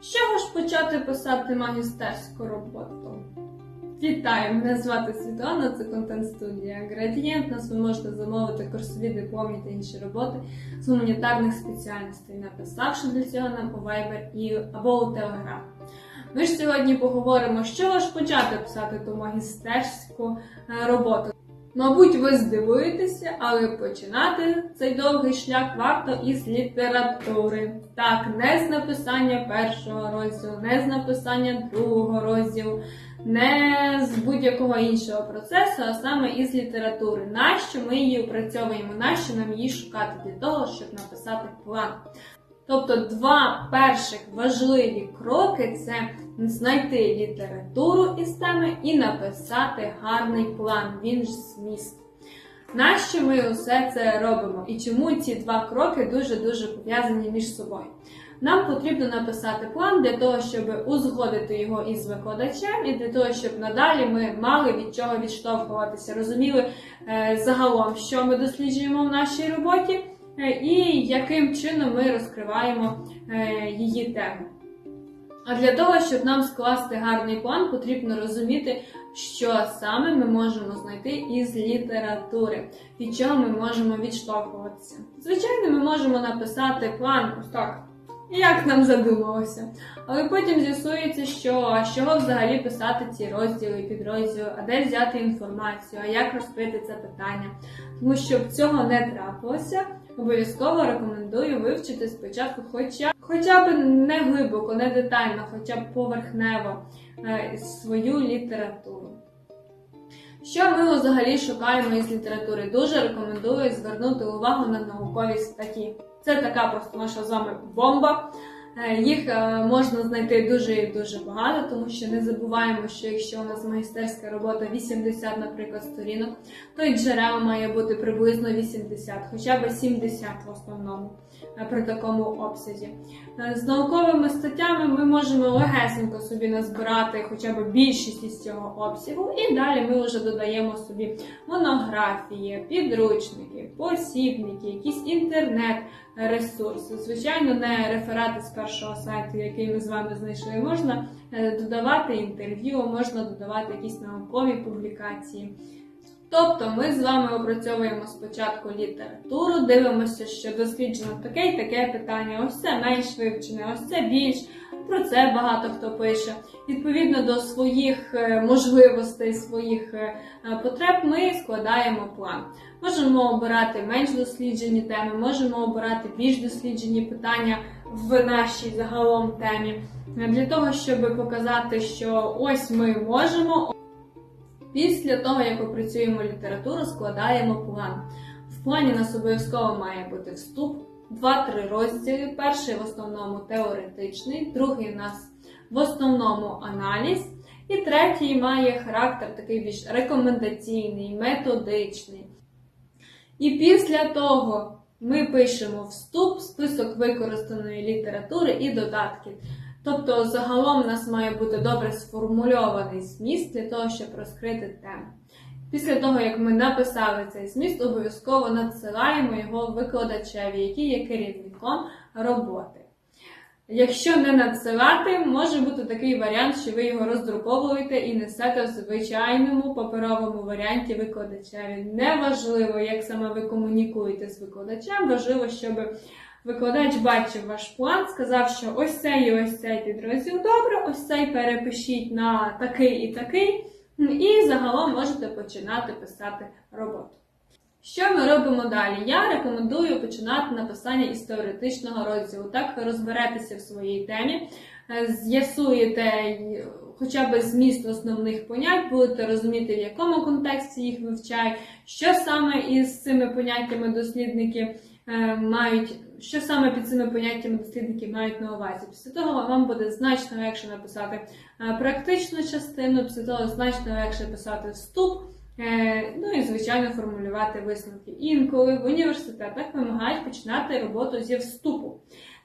З чого ж почати писати магістерську роботу? Вітаю! Мене звати Світлана, це контент-студія Градієнт. Нас ви можете замовити курсові дипломні та інші роботи з гуманітарних спеціальностей, написавши для цього нам у Viber і або у Telegram. Ми ж сьогодні поговоримо, з чого ж почати писати ту магістерську е, роботу. Мабуть, ви здивуєтеся, але починати цей довгий шлях варто із літератури. Так, не з написання першого розділу, не з написання другого розділу, не з будь-якого іншого процесу, а саме із літератури. Нащо ми її опрацьовуємо? Нащо нам її шукати для того, щоб написати план? Тобто, два перших важливі кроки це знайти літературу із теми і написати гарний план, він ж зміст. Нащо ми усе це робимо? І чому ці два кроки дуже-дуже пов'язані між собою? Нам потрібно написати план для того, щоб узгодити його із викладачем, і для того, щоб надалі ми мали від чого відштовхуватися, розуміли е, загалом, що ми досліджуємо в нашій роботі, і яким чином ми розкриваємо е, її тему. А для того, щоб нам скласти гарний план, потрібно розуміти, що саме ми можемо знайти із літератури, від чого ми можемо відштовхуватися. Звичайно, ми можемо написати план ось так, як нам задумалося. Але потім з'ясується, що з чого взагалі писати ці розділи, підрозділи, а де взяти інформацію, а як розкрити це питання. Тому щоб цього не трапилося, обов'язково рекомендую вивчити спочатку, хоча, хоча б не глибоко, не детально, хоча б поверхнево е, свою літературу. Що ми взагалі шукаємо із літератури? Дуже рекомендую звернути увагу на наукові статті. Це така просто наша з вами бомба. Е, Їх е, можна знайти дуже і дуже багато, тому що не забуваємо, що якщо у нас магістерська робота 80, наприклад, сторінок, то і джерел має бути приблизно 80, хоча б 70 в основному е, при такому обсязі. З науковими статтями ми можемо легесенько собі назбирати хоча б більшість із цього обсягу, і далі ми вже додаємо собі монографії, підручники, посібники, якісь інтернет-ресурси. Звичайно, не реферати з першого сайту, який ми з вами знайшли. Можна е, додавати інтерв'ю, можна додавати якісь наукові публікації. Тобто ми з вами опрацьовуємо спочатку літературу, дивимося, що досліджено таке і таке питання, ось це менш вивчене, ось це більш. Про це багато хто пише. Відповідно до своїх е, можливостей, своїх е, потреб, ми складаємо план. Можемо обирати менш досліджені теми, можемо обирати більш досліджені питання в нашій загалом темі, для того, щоб показати, що ось ми можемо. Після того, як опрацюємо літературу, складаємо план. В плані нас обов'язково має бути вступ, два-три розділи. Перший в основному теоретичний, другий у нас в основному аналіз, і третій має характер такий більш рекомендаційний, методичний. І після того ми пишемо вступ, список використаної літератури і додатків. Тобто, загалом у нас має бути добре сформульований зміст для того, щоб розкрити тему. Після того, як ми написали цей зміст, обов'язково надсилаємо його викладачеві, який є керівником роботи. Якщо не надсилати, може бути такий варіант, що ви його роздруковуєте і несете в звичайному паперовому варіанті викладачеві. Неважливо, як саме ви комунікуєте з викладачем, важливо, щоб викладач бачив ваш план, сказав, що ось цей і ось цей підрозділ добре, ось цей перепишіть на такий і такий, і загалом можете починати писати роботу. Що ми робимо далі? Я рекомендую починати написання із теоретичного розділу. Так розберетеся в своїй темі, е, з'ясуєте хоча б зміст основних понять, будете розуміти, в якому контексті їх вивчають, що саме із цими поняттями дослідники мають, що саме під цими поняттями дослідники мають на увазі. Після того вам буде значно легше написати е, практичну частину, після того значно легше писати вступ. Е, Ну і звичайно формулювати висновки. Інколи в університетах вимагають починати роботу зі вступу.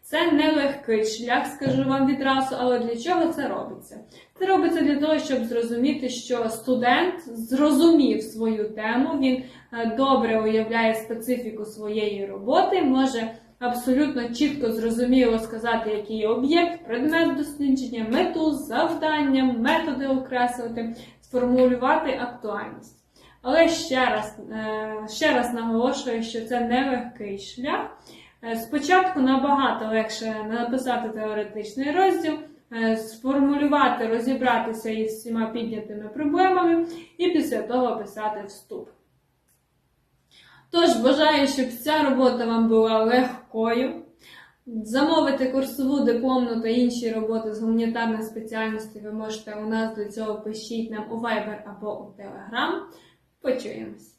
Це нелегкий шлях, скажу вам відразу, але для чого це робиться? Це робиться для того, щоб зрозуміти, що студент зрозумів свою тему, він е, добре уявляє специфіку своєї роботи, може абсолютно чітко зрозуміло сказати, який об'єкт, предмет дослідження, мету, завдання, методи окреслити, сформулювати актуальність. Але ще раз, е, ще раз наголошую, що це нелегкий шлях. Е, Спочатку набагато легше написати теоретичний розділ, е, сформулювати, розібратися із всіма піднятими проблемами і після того писати вступ. Тож бажаю, щоб ця робота вам була легкою. Замовити курсову, дипломну та інші роботи з гуманітарних спеціальностей ви можете у нас для цього пишіть нам у Viber або у Telegram. Почуємось!